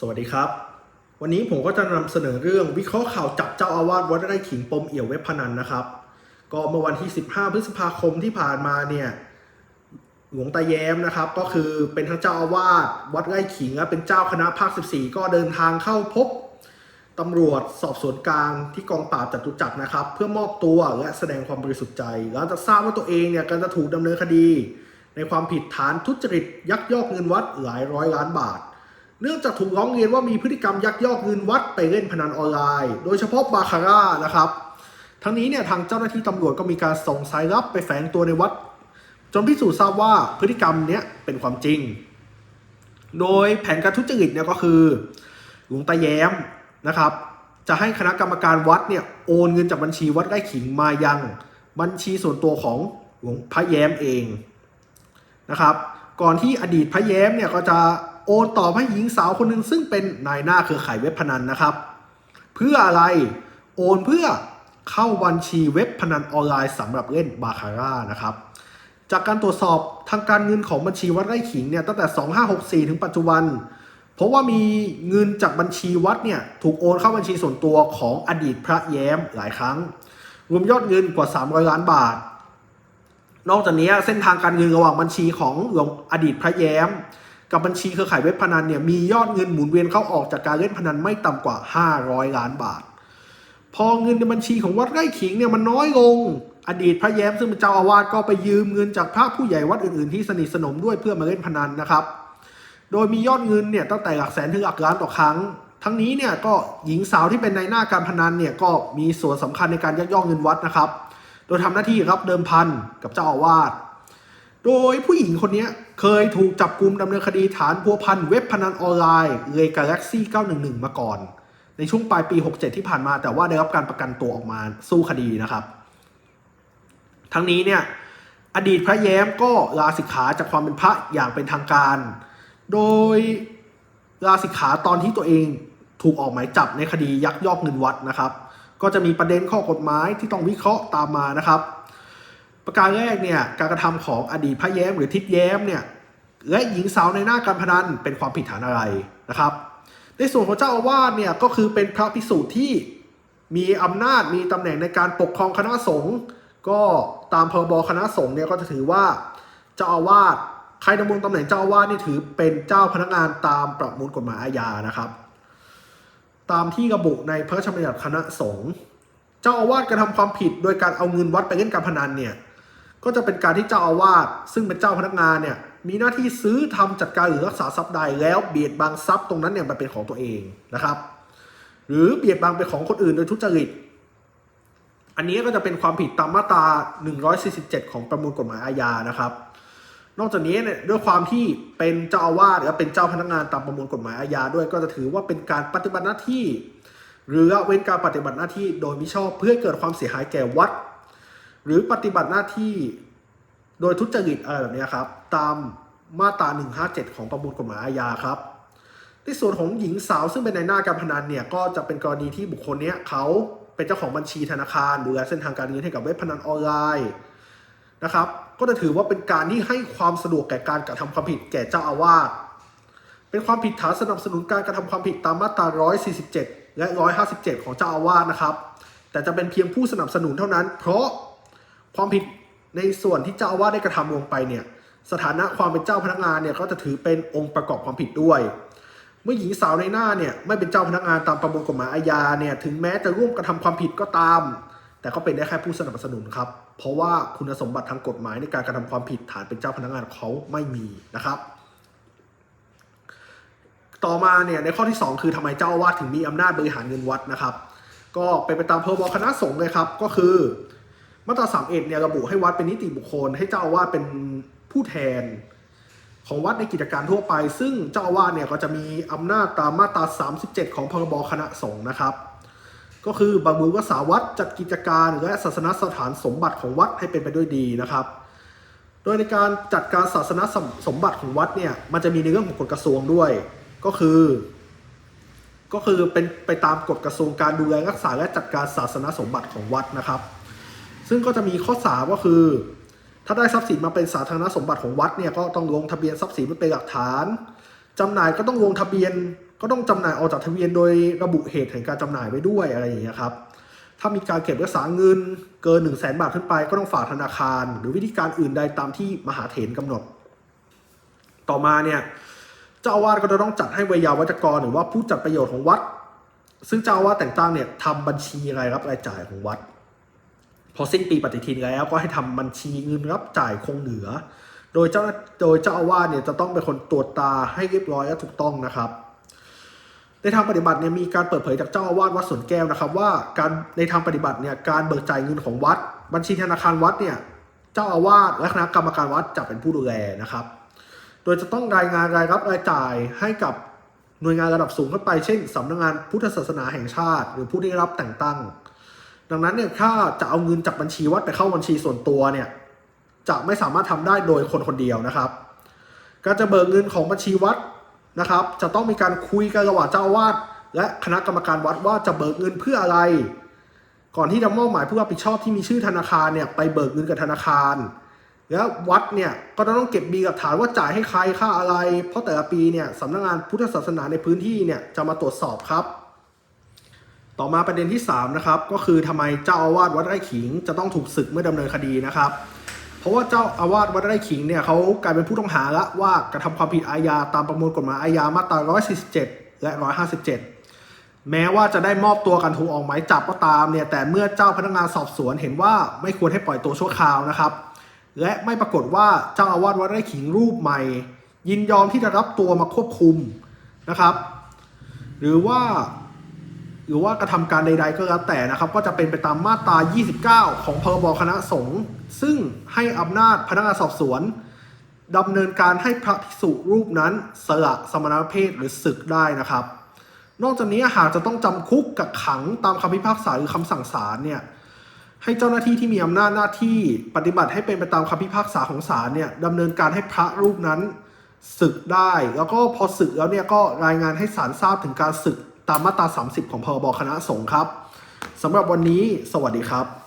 สวัสดีครับ วันนี้ผมก็จะนำเสนอเรื่องวิเคราะห์ข่าวจับเจ้าอาวาสวัดไร่ขิงปมเอี่ยวเว็บพนันนะครับ ก็เมื่อวันที่ 15 พฤษภาคมที่ผ่านมาเนี่ยหลวงตาแย้มนะครับ ก็คือเป็นทั้งเจ้าอาวาสวัดไร่ขิงและเป็นเจ้าคณะภาค 14 ก็เดินทางเข้าพบตำรวจสอบสวนกลางที่กองปราบจัตุจักรนะครับ เพื่อมอบตัวและแสดงความบริสุทธิ์ใจหลังจากทราบว่าตัวเองเนี่ยกำลังจะถูกดำเนินคดี ในความผิดฐานทุจริตยักยอกเงินวัดหลายร้อยล้านบาท เนื่องจากถูกร้องเรียนว่ามีพฤติกรรมยักยอกเงินวัดไปเล่นพนันออนไลน์ โดยเฉพาะบาคาร่านะครับทั้งนี้เนี่ยทางเจ้าหน้าที่ตำรวจก็มีการส่งสายลับไปแฝงตัวในวัด จนพิสูจน์ทราบว่าพฤติกรรมเนี้ยเป็นความจริง โดยแผนการทุจริตเนี่ยก็คือหลวงตาแย้มนะครับ จะให้คณะกรรมการวัดเนี่ยโอนเงินจากบัญชีวัดไร่ขิงมายังบัญชีส่วนตัวของหลวงพระแย้มเองนะครับ ก่อนที่อดีตพระแย้มเนี่ยก็จะ โอนต่อให้หญิงสาวคนหนึ่งซึ่งเป็นนายหน้าเครือข่ายเว็บพนันนะครับ เพื่ออะไรโอนเพื่อเข้าบัญชีเว็บพนันออนไลน์สำหรับเล่นบาคาร่านะครับ จากการตรวจสอบทางการเงินของบัญชีวัดไร่ขิงเนี่ยตั้งแต่ 2564 ถึงปัจจุบัน เพราะว่ามีเงินจากบัญชีวัดเนี่ยถูกโอนเข้าบัญชีส่วนตัวของอดีตพระแย้มหลายครั้ง รวมยอดเงินกว่า 300 ล้านบาท นอกจากนี้เส้นทางการเงินระหว่างบัญชีของหลวงอดีตพระแย้ม กับบัญชีเครือข่ายเว็บพนันเนี่ยมียอดเงินหมุนเวียนเข้าออกจากการเล่นพนันไม่ต่ำกว่า 500 ล้านบาท พอเงินในบัญชีของวัดไร่ขิงเนี่ยมันน้อยลง อดีตพระแย้มซึ่งเป็นเจ้าอาวาสก็ไปยืมเงินจากพระผู้ใหญ่วัดอื่นๆที่สนิทสนมด้วยเพื่อมาเล่นพนันนะครับ โดยมียอดเงินเนี่ยตั้งแต่หลักแสนถึงหลักล้านต่อครั้ง ทั้งนี้เนี่ยก็หญิงสาวที่เป็นในหน้าการพนันเนี่ยก็มีส่วนสำคัญในการยักยอกเงินวัดนะครับ โดยทำหน้าที่รับเดิมพันกับเจ้าอาวาส โดยผู้หญิงคนนี้เคยถูกจับกลุมดำเนินคดีฐานพัวพันเว็บพนันออนไลน์เลกาแล็กซี่911 มาก่อน ในช่วงปลายปี 67 ที่ผ่านมา แต่ว่าได้รับการประกันตัวออกมาสู้คดีนะครับ ทั้งนี้เนี่ยอดีตพระแย้มก็ลาสิกขาจากความเป็นพระอย่างเป็นทางการ โดยลาสิกขาตอนที่ตัวเองถูกออกหมายจับในคดียักยอกเงินวัดนะครับ ก็จะมีประเด็นข้อกฎหมายที่ต้องวิเคราะห์ตามมานะครับ ประการแรกเนี่ยการกระทำของอดีตพระแย้มหรือทิศแย้มเนี่ยและหญิงสาวในหน้าการพนันเป็นความผิดฐานอะไรนะครับ ในส่วนของเจ้าอาวาสเนี่ยก็คือเป็นพระภิกษุที่มีอำนาจมีตำแหน่งในการปกครองคณะสงฆ์ก็ตามพรบคณะสงฆ์เนี่ยก็จะถือว่าเจ้าอาวาสใครดำรงตำแหน่งเจ้าอาวาสนี่ถือเป็นเจ้าพนักงานตามประมวลกฎหมายอาญานะครับ ตามที่ระบุในพระราชบัญญัติคณะสงฆ์เจ้าอาวาสกระทำความผิดโดยการเอาเงินวัดไปเล่นการพนันเนี่ย ก็จะเป็นการที่เจ้าอาวาสซึ่งเป็นเจ้าพนักงานเนี่ยมีหน้าที่ซื้อทำจัดการหรือรักษาทรัพย์ใดแล้วเบียดบังทรัพย์ตรงนั้นเนี่ยมันเป็นของตัวเองนะครับ หรือเบียดบังเป็นของคนอื่นโดยทุจริต อันนี้ก็จะเป็นความผิดตามมาตรา 147 ของประมวลกฎหมายอาญานะครับ นอกจากนี้เนี่ยด้วยความที่เป็นเจ้าอาวาสหรือเป็นเจ้าพนักงานตามประมวลกฎหมายอาญาด้วย ก็จะถือว่าเป็นการปฏิบัติหน้าที่ หรือเว้นการปฏิบัติหน้าที่โดยมิชอบเพื่อเกิดความเสียหายแก่วัด หรือปฏิบัติหน้าที่โดยทุจริตอะไรแบบนี้ครับ ตามมาตรา 157 ของประมวลกฎหมายอาญาครับ ในส่วนของหญิงสาวซึ่งเป็นในหน้าการพนันเนี่ยก็จะเป็นกรณีที่บุคคลเนี้ยเขาเป็นเจ้าของบัญชีธนาคารดูแลเส้นทางการเงินให้กับเว็บพนันออนไลน์นะครับก็จะถือว่าเป็นการที่ให้ความสะดวกแก่การกระทำความผิดแก่เจ้าอาวาสเป็นความผิดฐานสนับสนุนการกระทำความผิดตามมาตรา 147 และ 157 ของเจ้าอาวาสนะครับ แต่จะเป็นเพียงผู้สนับสนุนเท่านั้น เพราะ ความผิดในส่วนที่เจ้าอาวาสได้กระทำลงไปเนี่ยสถานะความเป็นเจ้าพนักงานเนี่ยก็จะถือเป็นองค์ประกอบความผิดด้วย เมื่อหญิงสาวในหน้าเนี่ยไม่เป็นเจ้าพนักงานตามประมวลกฎหมายอาญาเนี่ยถึงแม้จะร่วมกระทำความผิดก็ตาม แต่ก็เป็นได้แค่ผู้สนับสนุนครับ เพราะว่าคุณสมบัติทางกฎหมายในการกระทำความผิดฐานเป็นเจ้าพนักงานเขาไม่มีนะครับ ต่อมาเนี่ยในข้อที่ 2 คือทำไมเจ้าอาวาสถึงมีอำนาจบริหารเงินวัดนะครับ ก็เป็นไปตามพรบคณะสงฆ์เลยครับก็คือ มาตรา3เอ็ดเนี่ยระบุให้วัดเป็นนิติบุคคล ให้เจ้าอาวาสเป็นผู้แทน ของวัดในกิจการทั่วไป ซึ่งเจ้าอาวาสเนี่ยก็จะมีอำนาจตามมาตรา 37 ของพรบคณะสงฆ์นะครับ ก็คือบำรุงรักษาวัดจัดกิจการและศาสนสถานสมบัติของวัดให้เป็นไปด้วยดีนะครับ โดยในการจัดการศาสนสมสมบัติของวัดเนี่ยมันจะมีในเรื่องของกฎกระทรวงด้วย ก็คือก็คือเป็นไปตามกฎกระทรวงการดูแลรักษาและจัดการศาสนสมบัติของวัดนะครับ ซึ่งก็จะมีข้อสาก็คือ ถ้าได้ทรัพย์สินมาเป็นสาธารณสมบัติของวัดเนี่ยก็ต้องลงทะเบียนทรัพย์สินไว้เป็นหลักฐานจำหน่ายก็ต้องลงทะเบียนก็ต้องจำหน่ายออกจากทะเบียนโดยระบุเหตุแห่งการจำหน่ายไว้ด้วยอะไรอย่างเงี้ยครับถ้ามีการเก็บรักษาเงินเกิน1 0 0 0 0แบาทขึ้นไปก็ต้องฝากธนาคาร หรือวิธีการอื่นใดตามที่มหาเถรกำหนด ต่อมาเนี่ยเจ้าอาวาสก็จะต้องจัดให้วิยาวัจกร หรือว่าผู้จัดประโยชน์ของวัด ซึ่งเจ้าอาวาสแต่งตั้งเนี่ยทำบัญชีรายรับรายจ่ายของวัด พอสิ้นปีปฏิทินแล้วก็ให้ทำบัญชีเงินรับจ่ายคงเหลือ โดยเจ้าโดยเจ้าอาวาสเนี่ยจะต้องเป็นคนตรวจตาให้เรียบร้อยและถูกต้องนะครับ ในทางปฏิบัติเนี่ยมีการเปิดเผยจากเจ้าอาวาสวัดสวนแก้วนะครับ ว่าการในทางปฏิบัติเนี่ยการเบิกจ่ายเงินของวัด บัญชีธนาคารวัดเนี่ยเจ้าอาวาสและคณะกรรมการวัดจะเป็นผู้ดูแลนะครับ โดยจะต้องรายงานรายรับรายจ่ายให้กับหน่วยงานระดับสูงขึ้นไป เช่นสำนักงานพุทธศาสนาแห่งชาติ หรือผู้ได้รับแต่งตั้ง ดังนั้นเนี่ยถ้าจะเอาเงินจากบัญชีวัดไปเข้าบัญชีส่วนตัวเนี่ยจะไม่สามารถทำได้โดยคนคนเดียวนะครับ การจะเบิกเงินของบัญชีวัดนะครับ จะต้องมีการคุยกันระหว่างเจ้าอาวาสและคณะกรรมการวัดว่าจะเบิกเงินเพื่ออะไร ก่อนที่จะมอบหมายผู้รับผิดชอบที่มีชื่อธนาคารเนี่ยไปเบิกเงินกับธนาคาร แล้ววัดเนี่ยก็จะต้องเก็บบีกับฐานว่าจ่ายให้ใครค่าอะไร เพราะแต่ละปีเนี่ยสำนักงานพุทธศาสนาในพื้นที่เนี่ยจะมาตรวจสอบครับ ต่อมาประเด็นที่3นะครับก็คือทำไมเจ้าอาวาสวัดไร่ขิง จะต้องถูกศึกเมื่อดำเนินคดีนะครับ เพราะว่าเจ้าอาวาสวัดไร่ขิงเนี่ยเขากลายเป็นผู้ต้องหาละว่ากระทำความผิดอาญาตามประมวลกฎหมายอาญามาตรา 147 และ 157 แม้ว่าจะได้มอบตัวกันถูกออกหมายจับก็ตามเนี่ยแต่เมื่อเจ้าพนักงานสอบสวนเห็นว่าไม่ควรให้ปล่อยตัวชั่วคราวนะครับ และไม่ปรากฏว่าเจ้าอาวาสวัดไร่ขิงรูปใหม่ ยินยอมที่จะรับตัวมาควบคุมนะครับ หรือว่า หรือว่ากระทำการใด ๆ ก็แล้วแต่นะครับ ก็จะเป็นไปตามมาตรา 29 ของพรบคณะสงฆ์ซึ่งให้อำนาจพนักงานสอบสวนดำเนินการให้พระภิกษุรูปนั้นสละสมณเพศหรือศึกได้นะครับ นอกจากนี้หากจะต้องจำคุกกับขังตามคำพิพากษาหรือคำสั่งศาลเนี่ยให้เจ้าหน้าที่ที่มีอำนาจหน้าที่ปฏิบัติให้เป็นไปตามคำพิพากษาของศาลเนี่ยดำเนินการให้พระรูปนั้นศึกได้ แล้วก็พอศึกแล้วเนี่ยก็รายงานให้ศาลทราบถึงการศึก ตามมาตรา 30 ของพรบคณะสงฆ์ครับสำหรับวันนี้สวัสดีครับ